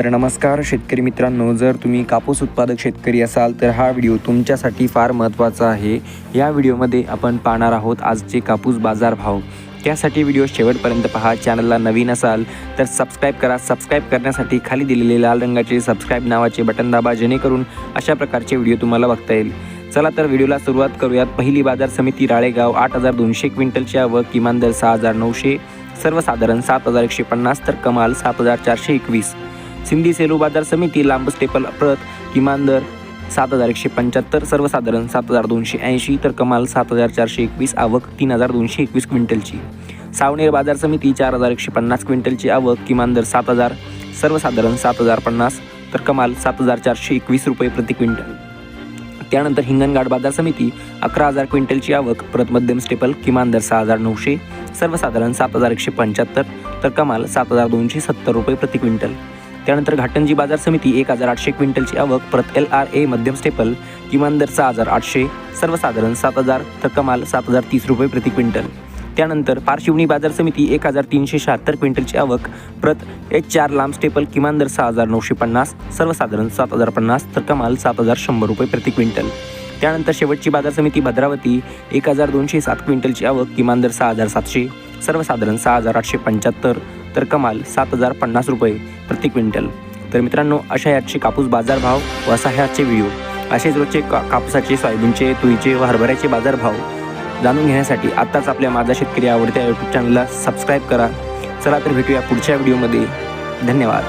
तर नमस्कार शेतकरी मित्रांनो जर तुम्ही कापूस उत्पादक शेतकरी असाल तर हा व्हिडिओ तुमच्यासाठी फार महत्त्वाचा आहे. या व्हिडिओमध्ये आपण पाहणार आहोत आजचे कापूस बाजार भाव त्यासाठी व्हिडिओ शेवटपर्यंत पहा चॅनलला नवीन असाल तर सबस्क्राईब करा. सबस्क्राईब करण्यासाठी खाली दिलेले लाल रंगाचे सबस्क्राईब नावाचे बटन दाबा जेणेकरून अशा प्रकारचे व्हिडिओ तुम्हाला बघता येईल. चला तर व्हिडिओला सुरुवात करूयात. पहिली बाजार समिती राळेगाव आठ हजार दोनशे क्विंटलच्या व किमान दर सहा हजार नऊशे सर्वसाधारण सात हजार एकशे पन्नास तर कमाल सात हजार चारशे एकवीस. सिंधी सेलू बाजार समिती लांब स्टेपल प्रत किमान दर सात हजार एकशे पंच्याहत्तर सर्वसाधारण सात हजार दोनशे ऐंशी तर कमाल सात हजार चारशे एकवीस आवक तीन हजार दोनशे एकवीस क्विंटलची. सावनेर बाजार समिती चार हजार एकशे पन्नास क्विंटलची आवक किमान दर सात हजार सर्वसाधारण सात हजार पन्नास तर कमाल सात हजार चारशे एकवीस रुपये प्रति क्विंटल. त्यानंतर हिंगणघाट बाजार समिती अकरा हजार क्विंटलची आवक परत मध्यम स्टेपल किमान दर सहा हजार नऊशे सर्वसाधारण सात हजार एकशे पंच्याहत्तर तर कमाल सात हजार दोनशे सत्तर रुपये प्रति क्विंटल. त्यानंतर घाटंजी बाजार समिती एक हजार आठशे क्विंटलची आवक परत एल आर ए मध्यम स्टेपल किमान दर सहा हजार आठशे सर्वसाधारण सात हजार तर कमाल सात हजार तीस रुपये प्रति क्विंटल. त्यानंतर पारशिवणी बाजार समिती एक हजार तीनशे शहात्तर क्विंटलची आवक प्रत एच चार लांब स्टेपल किमान दर सहा हजार नऊशे पन्नास सर्वसाधारण सात हजार पन्नास तर कमाल सात हजार शंभर रुपये प्रति क्विंटल. त्यानंतर शेवटची बाजार समिती भद्रावती एक हजार दोनशे सात क्विंटलची आवक किमान दर सहा हजार सातशे सर्वसाधारण सहा हजार आठशे पंच्याहत्तर तर कमाल सात हजार पन्नास रुपये प्रति क्विंटल. तर मित्रांनो अशा याचे कापूस बाजारभाव व असा ह्याचे व्हिडिओ. असेच रोजचे का कापसाचे सोयाबीनचे तुरीचे व हरभऱ्याचे बाजारभाव जाणून घेण्यासाठी आत्ताच आपल्या माझा शेतकरी आवडत्या यूट्यूब चॅनलला सबस्क्राईब करा. चला तर भेटूया पुढच्या व्हिडिओमध्ये. धन्यवाद.